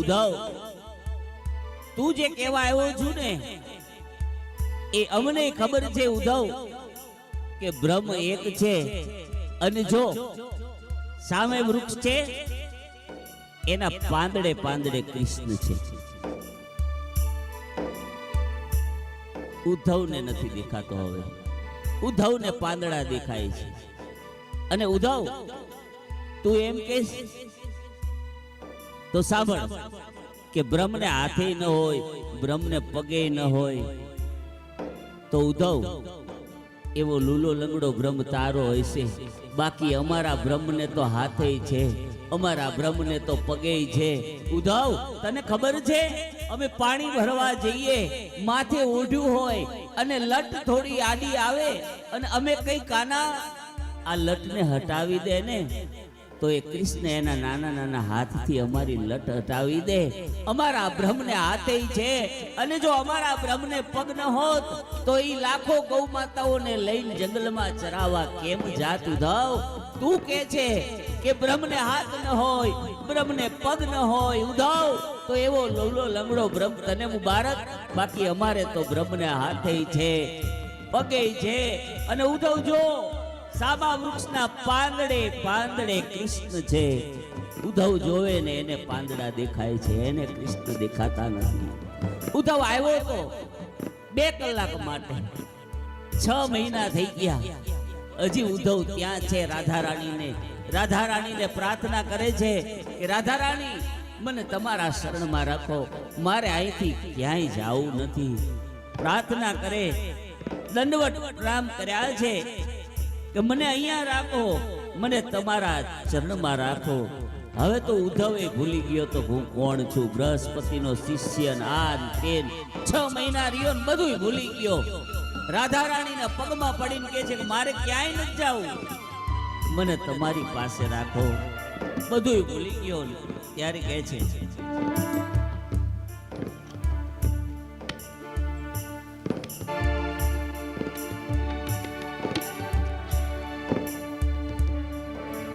ઉધવ તું જે કહેવા આવ્યો છું ને, એ અમને ખબર છે ઉદ્ધવ, કે બ્રહ્મ એક છે અને જો સામે વૃક્ષ છે, એના પાંદડે પાંદડે કૃષ્ણ છે. ઉદ્ધવને નથી દેખાતો હવે. ઉદ્ધવને પાંદડા દેખાય છે. અને ઉદ્ધવ, તું એમ કે તો સાંભળ કે બ્રહ્મને હાથે ન હોય, બ્રહ્મને પગે ન હોય. તો ઉદ્ધવ, એવો લૂલો લંગડો બ્રહ્મ તારો હશે બાકી અમારા બ્રહ્મને તો હાથે છે, અમારા બ્રહ્મને તો પગે છે. ઉદ્ધવ, તને ખબર છે? અમે પાણી ભરવા જઈએ, માથે ઓઢ્યું હોય અને લટ થોડી આડી આવે અને અમે કઈ કાના? આ લટને હટાવી દે ને. તો એ કૃષ્ણ એના નાના નાના હાથથી અમારી લટ હટાવી દે. અમારા બ્રહ્મને હાથે છે. અને જો અમારા બ્રહ્મને પગ ન હોત, તો એ લાખો ગૌ માતાઓને લઈને જંગલમાં ચરાવા કેમ જાત ઉધવ તું કે છે કે બ્રહ્મને હાથ ન હોય, બ્રહ્મને પગ ન હોય ઉધવ તો એવો લોલો લંગડો બ્રહ્મ તને મુબારક. બાકી અમારે તો બ્રહ્મને હાથે છે, પગે છે. અને ઉધવ જો સાબા વૃક્ષના પાંદડે પાંદડે કૃષ્ણ છે. ઉદ્ધવ જોવે ને એને પાંદડા દેખાય છે, એને કૃષ્ણ દેખાતા નથી. ઉદ્ધવ આવ્યો તો બે કલાક માટે. છ મહિના થઈ ગયા. હજી ઉધવ ત્યાં છે રાધા રાણીને રાધા રાણીને પ્રાર્થના કરે છે કે રાધા રાણી મને તમારા શરણમાં રાખો. મારે અહીંથી ક્યાંય જવું નથી. પ્રાર્થના કરે. દંડવટ પ્રણામ કર્યા છે. કે મને અહીંયા રાખો, મને તમારા ચરણમાં રાખો. હવે તો ઉદ્ધવે ભૂલી ગયો તો હું કોણ છું? બૃહસ્પતિનો શિષ્ય ને આ ને તે ને. છ મહિના રહ્યો ને બધું ભૂલી ગયો. રાધા રાણીના પગમાં પડીને કહે છે કે મારે ક્યાંય નથી જવું. મને તમારી પાસે રાખો. બધું ભૂલી ગયો ત્યારે કહે છે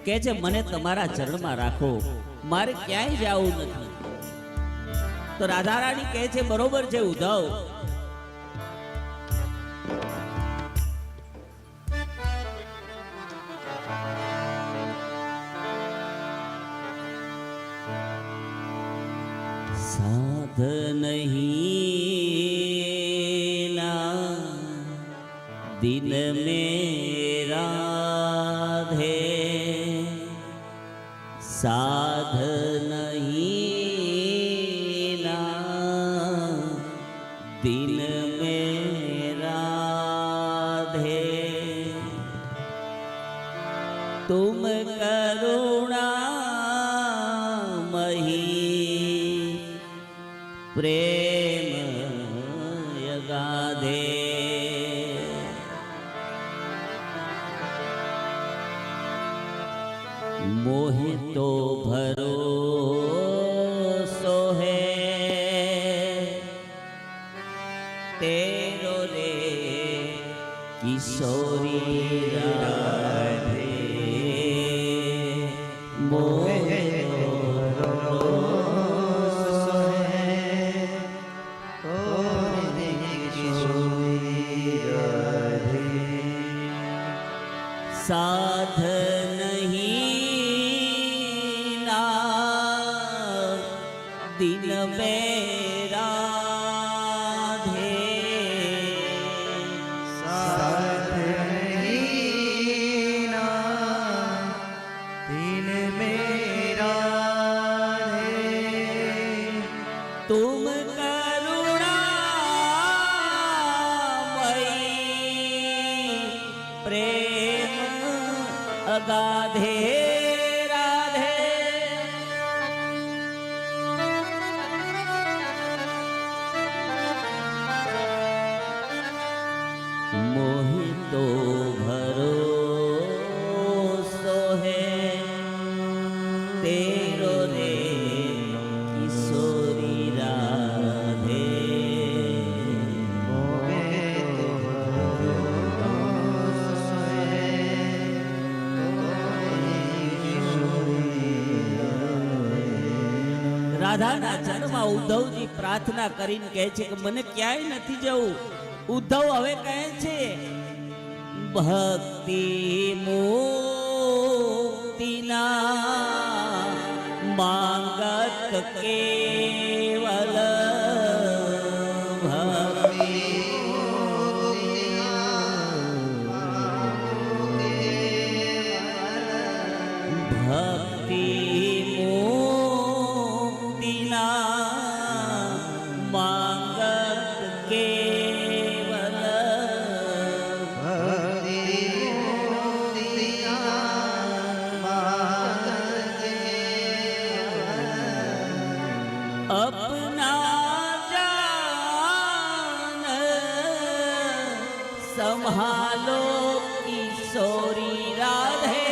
કે છે, મને તમારા ચરણમાં રાખો. મારે ક્યાંય જવું નથી. તો રાધા રાણી કહે છે, બરોબર છે ઉદ્ધવ સાધ નહીં દિન મેરા they Tum Karuna Mahi Prem યગાધે more तो भरोसो है तेरो रे किशोरी राधे मोहे साध મોહિતો ભરો સોહે તેરો રે કિશોરી રાધે રાધાના જન્મ ઉદ્ધવજી પ્રાર્થના કરીને કહે છે કે મને ક્યાંય નથી જવું. ઉદ્ધવ હવે કહે છે ભક્તિ મુક્તિના માંગત કેવલ ભક્તિ સંભાલો કિશોરી રાધે.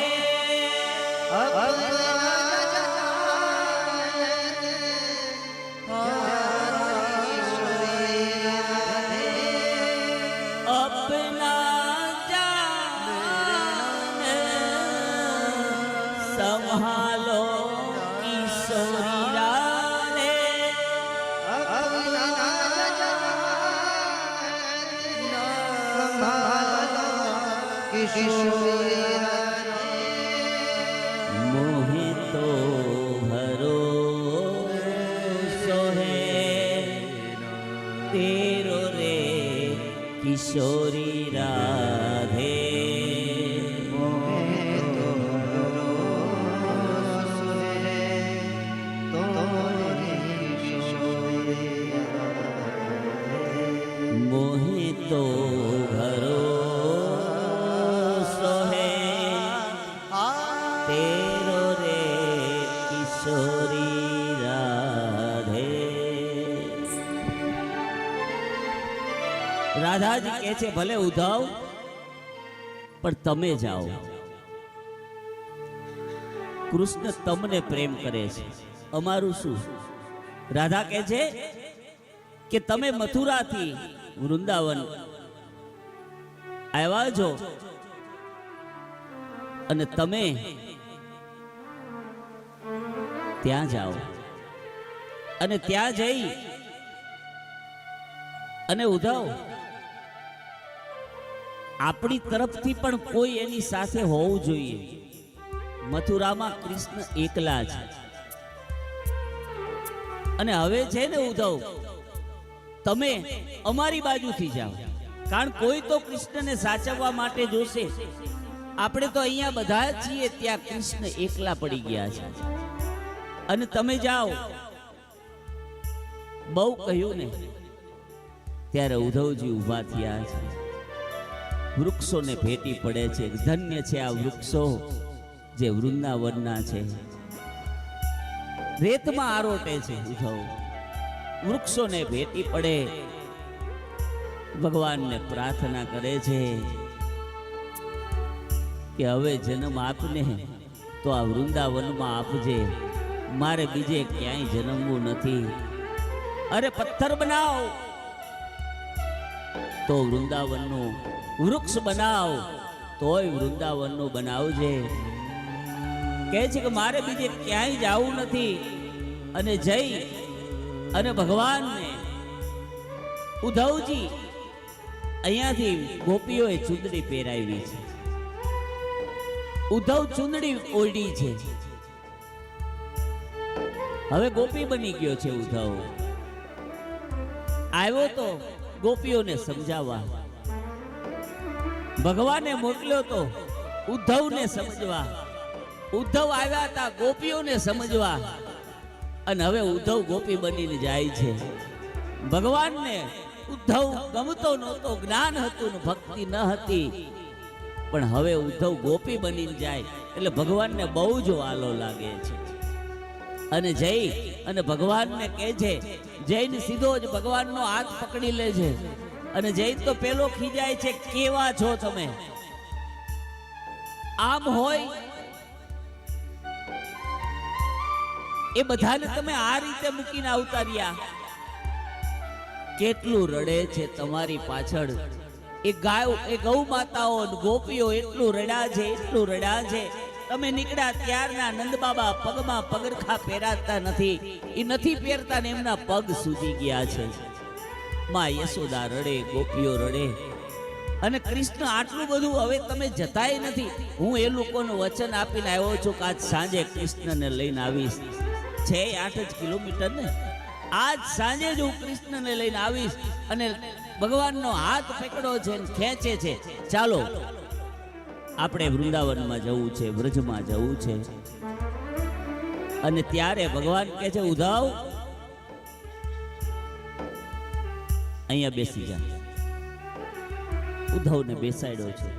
মোহিত ভরো সোহে তেরো রে কিশোরী છે, ભલે ઉદ્ધવ પણ તમે જાઓ. કૃષ્ણ તમને પ્રેમ કરે છે. અમારું શું? રાધા કહે છે કે તમે મથુરાથી વૃંદાવન આવ્યા છો અને તમે ત્યાં જાઓ. અને ત્યાં જઈ અને ઉધવ. આપણી તરફથી પણ કોઈ એની સાથે હોવું જોઈએ. મથુરામાં કૃષ્ણ એકલા છે. અને હવે છે ને ઉદ્ધવ, તમે અમારી બાજુથી જાઓ. કારણ કોઈ તો કૃષ્ણને સાચવવા માટે જોશે. આપણે તો અહીંયા બધા છીએ ત્યાં કૃષ્ણ એકલા પડી ગયા છે. અને તમે જાઓ. બહુ કહ્યું ને, ત્યારે ઉધવજી ઊભા થયા છે. વૃક્ષોને ભેટી પડે છે. ધન્ય છે આ વૃક્ષો જે વૃંદાવનના છે. રેતમાં આરોટે છે ઉધવ. વૃક્ષોને ભેટી પડે. ભગવાનને પ્રાર્થના કરે છે કે હવે જન્મ આપને તો આ વૃંદાવનમાં આપજે. મારે બીજે ક્યાંય જન્મવું નથી. અરે પથ્થર બનાવ. તો વૃંદાવનનું વૃક્ષ બનાવ. તોય વૃંદાવનનું બનાવજે કહે છે કે મારે બીજે ક્યાંય જવું નથી. અને જઈ અને ભગવાનને ઉદ્ધવજી અહીંયાથી ગોપીઓએ ચુંદડી પહેરાવી છે. ઉદ્ધવ ચુંદડી ઓઢી છે. હવે ગોપી બની ગયો છે ઉદ્ધવ આવ્યો તો ગોપીઓને સમજાવવા. ભગવાને મોકલ્યો તો ઉદ્ધવને સમજવા. ઉદ્ધવ આવ્યા હતા ગોપીઓને સમજવા. અને હવે ઉદ્ધવ ગોપી બનીને જાય છે. ભગવાનને ઉદ્ધવ ગમતો નહોતો, જ્ઞાન હતું ભક્તિ ન હતી. પણ હવે ઉદ્ધવ ગોપી બનીને જાય, એટલે ભગવાનને બહુ જ વાલો લાગે છે. અને જઈ અને ભગવાનને કહે છે જઈને સીધો જ ભગવાનનો હાથ પકડી લે છે. અને જૈન તો પેલો ખીજાય છે, કેવા છો તમે? આમ હોય? એ બધાને તમે આ રીતે મૂકીને આવતા કેટલું રડે છે તમારી પાછળ. એ ગાય, એ ગૌ માતાઓ ગોપીઓ એટલું રડ્યા છે, એટલું રડ્યા છે. તમે નીકળ્યા ત્યારના નંદબાબા પગમાં પગરખા પહેરાતા નથી. એ નથી પહેરતા ને એમના પગ સૂજી ગયા છે. માં યશોદા રડે, ગોપીઓ રડે. અને કૃષ્ણ આટલું બધું હવે તમે જતાય નથી. હું એ લોકોનું વચન આપીને આવ્યો છું કે આજ સાંજે કૃષ્ણને લઈને આવીશ. છે આઠ જ કિલોમીટર ને? આજ સાંજે જ હું કૃષ્ણને લઈને આવીશ અને ભગવાનનો હાથ પકડો છે ને ખેંચે છે. ચાલો, આપણે વૃંદાવનમાં જવું છે, વ્રજમાં જવું છે. અને ત્યારે ભગવાન કહે છે, ઉધાવ અહીંયા બેસી જા ઉદ્ધવને બેસાડ્યો છે.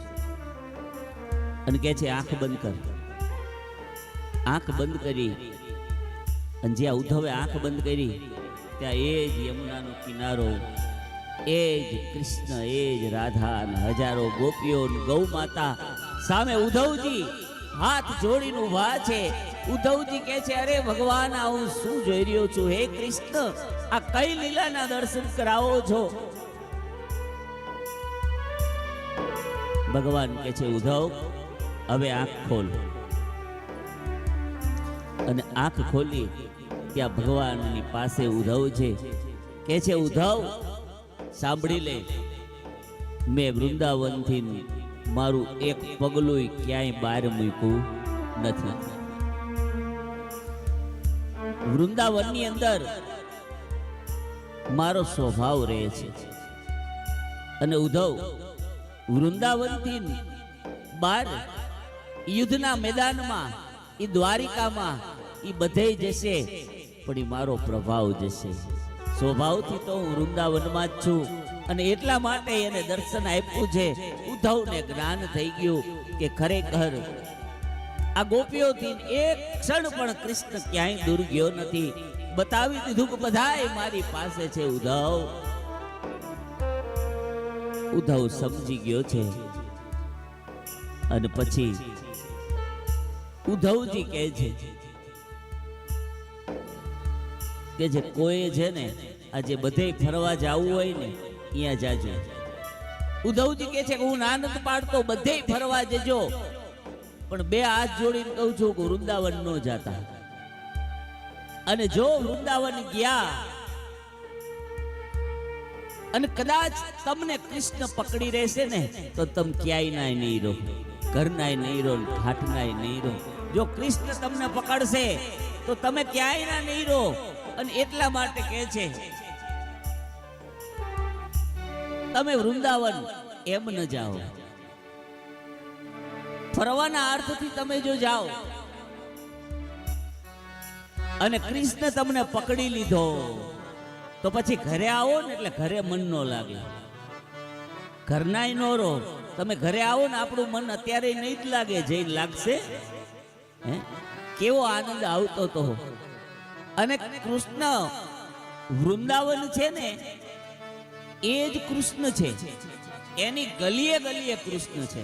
અને કહે છે, આંખ બંધ કર. આંખ બંધ કરી. અને જ્યાં ઉદ્ધવે આંખ બંધ કરી, ત્યાં એ જ યમુનાનો કિનારો, એ જ કૃષ્ણ, એ જ રાધા અને હજારો ગોપીઓ ને ગૌ માતા સામે ઉદ્ધવજી હાથ જોડીને ઊભા છે. ઉદ્ધવજી કહે છે, અરે ભગવાન આ હું શું જોઈ રહ્યો છું? હે કૃષ્ણ, આ કઈ લીલાના દર્શન કરાવો છો? ભગવાન કહે છે, ઉદ્ધવ, હવે આંખ ખોલ. અને આંખ ખોલી, ત્યાં ભગવાનની પાસે ઉદ્ધવ છે. કે છે, ઉદ્ધવ, સાંભળી લે. મેં વૃંદાવનથી મારું એક પગલું ક્યાંય બહાર મૂક્યું નથી. વૃંદાવનની અંદર મારો સ્વભાવ રહે છે. અને ઉદ્ધવ, વૃંદાવનથી બાર યુદ્ધના મેદાનમાં એ દ્વારિકામાં એ બધે જશે, પણ એ મારો પ્રભાવ જશે. સ્વભાવથી તો હું વૃંદાવનમાં જ છું. અને એટલા માટે એને દર્શન આપ્યું છે. ઉદ્ધવને જ્ઞાન થઈ ગયું કે ખરેખર આ ગોપીઓથી એક ક્ષણ પણ કૃષ્ણ ક્યાંય દૂર ગયો નથી. બતાવી દીધું કે બધાય મારી પાસે છે ઉદ્ધવ ઉદ્ધવ સમજી ગયો છે. અને પછી ઉદ્ધવજી કહે છે કે જે કોઈ છે ને, આજે બધે ફરવા જવું હોય ને, અહીંયા જાજો. ઉદ્ધવજી કહે છે કે હું આનંદ પાડતો, બધે ફરવા જજો. પણ બે હાથ જોડીને કહું છું કે વૃંદાવન ન જાતા. અને જો વૃંદાવન ગયા અને કદાચ તમને કૃષ્ણ પકડી રહેશે ને, તો તમે ક્યાંય નાય નહીં રહો. ઘરનાય નહીં રહો ઘાટનાય નહીં રહો. જો કૃષ્ણ તમને પકડશે, તો તમે ક્યાંય ના નહીં રહો. અને એટલા માટે કહે છે, તમે વૃંદાવન એમ ન જાઓ. ફરવાના અર્થથી તમે જો જાઓ અને કૃષ્ણ તમને પકડી લીધો, તો પછી ઘરે આવો ને એટલે ઘરે મન નો લાગે. ઘરનાય નો રહો. તમે ઘરે આવો ને આપણું મન અત્યારે નહીં જ લાગે જઈને લાગશે, હે? કેવો આનંદ આવતો તો. અને કૃષ્ણ વૃંદાવન છે ને, એ જ કૃષ્ણ છે. એની ગલીએ ગલીએ કૃષ્ણ છે.